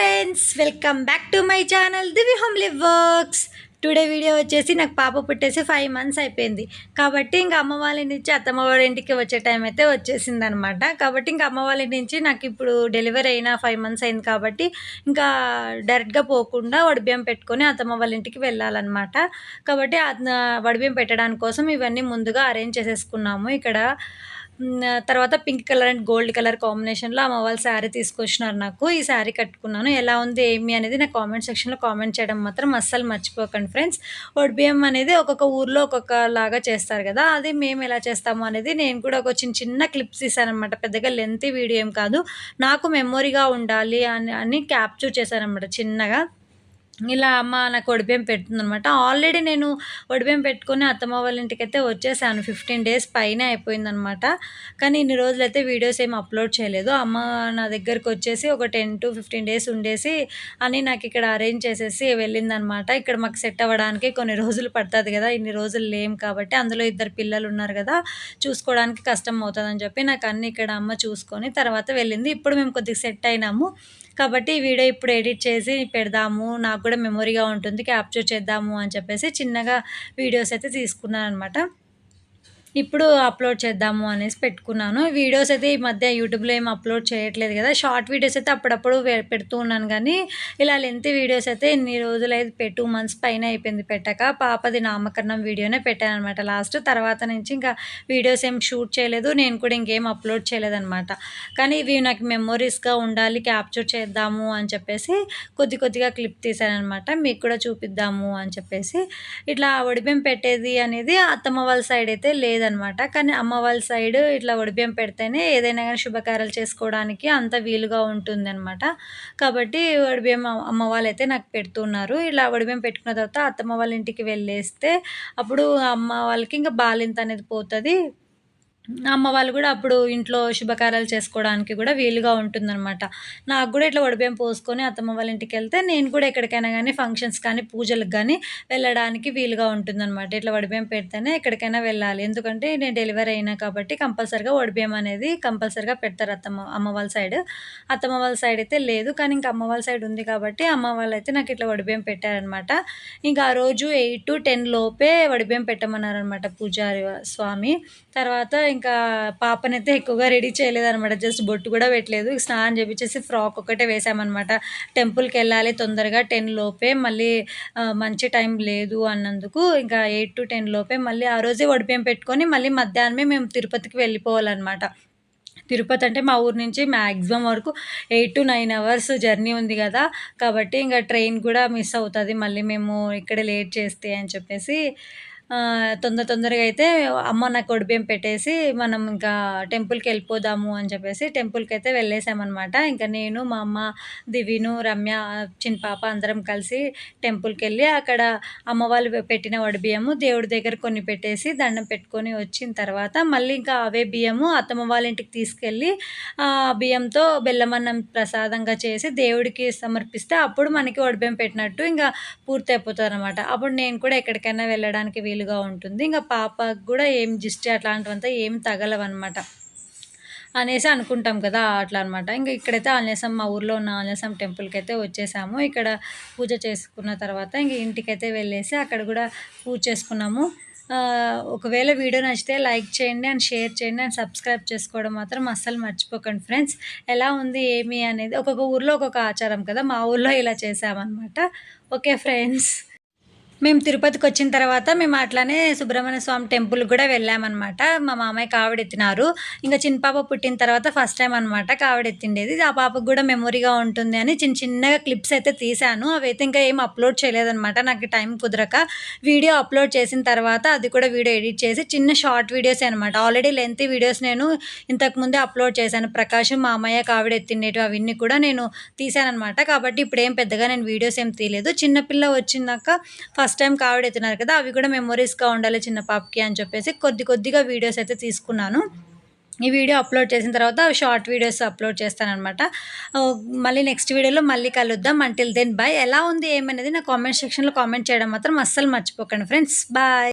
Friends welcome back to my channel Divi homely works today video వచ్చేసి నాకు పాప పుట్టేసి five months అయిపోయింది. కాబట్టి ఇంకా అమ్మ వాళ్ళ నుంచి అత్తమ్మ వాళ్ళ ఇంటికి వచ్చే టైం అయితే వచ్చేసింది అనమాట కాబట్టి ఇంకా అమ్మ వాళ్ళ నుంచి నాకు ఇప్పుడు డెలివరీ అయిన ఫైవ్ మంత్స్ అయింది కాబట్టి ఇంకా డైరెక్ట్గా పోకుండా వడిబియ్యం పెట్టుకొని అత్తమ్మ వాళ్ళ ఇంటికి వెళ్ళాలన్నమాట. కాబట్టి వడిబియ్యం పెట్టడానికి కోసం ఇవన్నీ ముందుగా అరేంజ్ చేసేసుకున్నాము. ఇక్కడ తర్వాత pink colour and gold colour కాంబినేషన్లో అమ్మ వాళ్ళ శారీ తీసుకొచ్చినారు నాకు. ఈ శారీ కట్టుకున్నాను. ఎలా ఉంది ఏమి అనేది నా కామెంట్ సెక్షన్లో కామెంట్ చేయడం మాత్రం అస్సలు మర్చిపోకండి ఫ్రెండ్స్. బియ్యం అనేది ఒక్కొక్క ఊర్లో ఒక్కొక్క లాగా చేస్తారు కదా అది మేము ఎలా చేస్తాము అనేది నేను కూడా ఒక చిన్న చిన్న క్లిప్స్ ఇస్తానమాట పెద్దగా లెంత్ వీడియో ఏం కాదు. నాకు మెమొరీగా ఉండాలి అని అని క్యాప్చర్ చేశానమాట చిన్నగా. ఇలా అమ్మ నాకు ఒడిబియ్యం పెడుతుందనమాట ఆల్రెడీ నేను ఒడిబియ్యం పెట్టుకొని అత్తమ్మ వాళ్ళ ఇంటికి అయితే వచ్చేసాను. ఫిఫ్టీన్ డేస్ పైన అయిపోయిందనమాట కానీ ఇన్ని రోజులు అయితే వీడియోస్ ఏం అప్లోడ్ చేయలేదు. అమ్మ నా దగ్గరకు వచ్చేసి ఒక టెన్ టు ఫిఫ్టీన్ డేస్ ఉండేసి అని నాకు ఇక్కడ అరేంజ్ చేసేసి వెళ్ళిందనమాట ఇక్కడ మాకు సెట్ అవ్వడానికి కొన్ని రోజులు పడుతుంది కదా. ఇన్ని రోజులు లేం కాబట్టి అందులో ఇద్దరు పిల్లలు ఉన్నారు కదా. చూసుకోవడానికి కష్టం అవుతుందని చెప్పి నాకు అన్ని ఇక్కడ అమ్మ చూసుకొని తర్వాత వెళ్ళింది. ఇప్పుడు మేము కొద్దిగా సెట్ అయినాము. కాబట్టి ఈ వీడియో ఇప్పుడు ఎడిట్ చేసి పెడదాము. నాకు కూడా మెమొరీగా ఉంటుంది. క్యాప్చర్ చేద్దాము అని చెప్పేసి చిన్నగా వీడియోస్ అయితే తీసుకున్నాను అనమాట ఇప్పుడు అప్లోడ్ చేద్దాము అనేసి పెట్టుకున్నాను. వీడియోస్ అయితే ఈ మధ్య యూట్యూబ్లో ఏం అప్లోడ్ చేయట్లేదు కదా. షార్ట్ వీడియోస్ అయితే అప్పుడప్పుడు పెడుతూ ఉన్నాను కానీ ఇలా లెంత్ వీడియోస్ అయితే ఇన్ని రోజులు అయితే టూ మంత్స్ పైన అయిపోయింది పెట్టక పాపది నామకరణం వీడియోనే పెట్టాను అనమాట లాస్ట్ తర్వాత నుంచి ఇంకా వీడియోస్ ఏం షూట్ చేయలేదు నేను కూడా ఇంకేం అప్లోడ్ చేయలేదన్నమాట. కానీ ఇవి నాకు మెమొరీస్గా ఉండాలి క్యాప్చర్ చేద్దాము అని చెప్పేసి కొద్ది కొద్దిగా క్లిప్ తీశానమాట మీకు కూడా చూపిద్దాము అని చెప్పేసి. ఇట్లా ఒడిపెం పెట్టేది అనేది అత్తమ్మ వాళ్ళ సైడ్ అయితే లేదు. లేదనమాట. కానీ అమ్మ వాళ్ళ సైడ్ ఇట్లా ఒడిబియ్యం పెడితేనే ఏదైనా కానీ శుభకార్యాలు చేసుకోవడానికి అంత వీలుగా ఉంటుంది అనమాట కాబట్టి ఒడిబియ్యం అమ్మ వాళ్ళు అయితే నాకు పెడుతున్నారు. ఇలా ఒడిబియ్యం పెట్టుకున్న తర్వాత అత్తమ్మ వాళ్ళ ఇంటికి వెళ్ళేస్తే అప్పుడు అమ్మ వాళ్ళకి ఇంకా బాలింత అనేది పోతుంది. అమ్మ వాళ్ళు కూడా అప్పుడు ఇంట్లో శుభకార్యాలు చేసుకోవడానికి కూడా వీలుగా ఉంటుందన్నమాట. నాకు కూడా ఇట్లా వడిబియ్యం పోసుకొని అత్తమ్మ వాళ్ళ ఇంటికి వెళ్తే నేను కూడా ఎక్కడికైనా కానీ ఫంక్షన్స్ కానీ పూజలకు కానీ వెళ్ళడానికి వీలుగా ఉంటుందన్నమాట. ఇట్లా వడిబియ్యం పెడితేనే ఎక్కడికైనా వెళ్ళాలి. ఎందుకంటే నేను డెలివరీ అయినా కాబట్టి కంపల్సరిగా వడిబియ్యం అనేది కంపల్సరిగా పెడతారు అత్తమ్మ అమ్మ వాళ్ళ సైడ్ అత్తమ్మ వాళ్ళ సైడ్ అయితే లేదు కానీ ఇంకా అమ్మ వాళ్ళ సైడ్ ఉంది కాబట్టి అమ్మ వాళ్ళు అయితే నాకు ఇట్లా వడిబియ్యం పెట్టారనమాట ఇంకా ఆ రోజు ఎయిట్ టు టెన్ లోపే వడిబియ్యం పెట్టమన్నారనమాట పూజారి స్వామి. తర్వాత ఇంకా పాపనైతే ఎక్కువగా రెడీ చేయలేదనమాట జస్ట్ బొట్టు కూడా పెట్టలేదు. స్నానం చేపించేసి ఫ్రాక్ ఒకటే వేసామన్నమాట. టెంపుల్కి వెళ్ళాలి తొందరగా టెన్ లోపే మళ్ళీ మంచి టైం లేదు అన్నందుకు ఇంకా ఎయిట్ టు టెన్ లోపే మళ్ళీ ఆ రోజే వడిపేం పెట్టుకొని మళ్ళీ మధ్యాహ్నమే మేము తిరుపతికి వెళ్ళిపోవాలన్నమాట. తిరుపతి అంటే మా ఊరు నుంచి మ్యాక్సిమం వరకు eight to nine hours journey ఉంది కదా. కాబట్టి ఇంకా ట్రైన్ కూడా మిస్ అవుతుంది. మళ్ళీ మేము ఇక్కడ లేట్ చేస్తే అని చెప్పేసి తొందర తొందరగా అయితే అమ్మ నాకు ఒడిబియ్యం పెట్టేసి మనం ఇంకా టెంపుల్కి వెళ్ళిపోదాము అని చెప్పేసి టెంపుల్కి అయితే వెళ్ళేసామన్నమాట. ఇంకా నేను మా అమ్మ దివిను రమ్య చిన్న పాప అందరం కలిసి టెంపుల్కి వెళ్ళి అక్కడ అమ్మ వాళ్ళు పెట్టిన వడిబియ్యము దేవుడి దగ్గర కొన్ని పెట్టేసి దండం పెట్టుకొని వచ్చిన తర్వాత మళ్ళీ ఇంకా అవే బియ్యము అత్తమ్మ వాళ్ళ ఇంటికి తీసుకెళ్ళి ఆ బియ్యంతో బెల్లమన్నం ప్రసాదంగా చేసి దేవుడికి సమర్పిస్తే అప్పుడు మనకి వడిబియ్యం పెట్టినట్టు ఇంకా పూర్తి అయిపోతుంది అనమాట అప్పుడు నేను కూడా ఎక్కడికైనా వెళ్ళడానికి వీలు వీలుగా ఉంటుంది. ఇంకా పాపకు కూడా ఏం జిస్ట్ అట్లాంటివంతా ఏం తగలవన్నమాట. అనేసి అనుకుంటాం కదా అట్లా అనమాట ఇంకా ఇక్కడైతే ఆంజనేయం మా ఊర్లో ఉన్న ఆంజనేయం టెంపుల్కి అయితే వచ్చేసాము. ఇక్కడ పూజ చేసుకున్న తర్వాత ఇంక ఇంటికైతే వెళ్ళేసి అక్కడ కూడా పూజ చేసుకున్నాము. ఒకవేళ వీడియో నచ్చితే లైక్ చేయండి అండ్ షేర్ చేయండి అండ్ సబ్స్క్రైబ్ చేసుకోవడం మాత్రం అస్సలు మర్చిపోకండి ఫ్రెండ్స్. ఎలా ఉంది ఏమి అనేది ఒక్కొక్క ఊర్లో ఒక్కొక్క ఆచారం కదా మా ఊర్లో ఇలా చేసామన్నమాట. Okay friends. మేము తిరుపతికి వచ్చిన తర్వాత మేము అట్లానే సుబ్రహ్మణ్య స్వామి టెంపుల్ కూడా వెళ్ళామన్నమాట. మా మామయ్య కావిడెత్తినారు. ఇంకా చిన్న పాప పుట్టిన తర్వాత ఫస్ట్ టైం అనమాట కావిడెత్తిండేది. ఆ పాపకు కూడా మెమొరీగా ఉంటుంది అని చిన్న చిన్నగా క్లిప్స్ అయితే తీశాను. అవైతే ఇంకా ఏం అప్లోడ్ చేయలేదన్నమాట. నాకు టైం కుదరక వీడియో అప్లోడ్ చేసిన తర్వాత అది కూడా వీడియో ఎడిట్ చేసి చిన్న షార్ట్ వీడియోస్ అనమాట ఆల్రెడీ లెంత్ వీడియోస్ నేను ఇంతకుముందే అప్లోడ్ చేశాను. ప్రకాశం మామయ్య కావిడెత్తిండేటివి అవన్నీ కూడా నేను తీశానమాట కాబట్టి ఇప్పుడు ఏం పెద్దగా నేను వీడియోస్ ఏం తీయలేదు. చిన్నపిల్ల వచ్చినాక ఫస్ట్ ఫస్ట్ టైం కావిడెత్తున్నారు కదా అవి కూడా మెమొరీస్గా ఉండాలి చిన్న పాపకి అని చెప్పేసి కొద్ది కొద్దిగా వీడియోస్ అయితే తీసుకున్నాను. ఈ వీడియో అప్లోడ్ చేసిన తర్వాత షార్ట్ వీడియోస్ అప్లోడ్ చేస్తానమాట మళ్ళీ నెక్స్ట్ వీడియోలో మళ్ళీ కలుద్దాం. అంటిల్ దెన్ బాయ్ ఎలా ఉంది ఏమనేది నా కామెంట్ సెక్షన్లో కామెంట్ చేయడం మాత్రం అస్సలు మర్చిపోకండి ఫ్రెండ్స్ బాయ్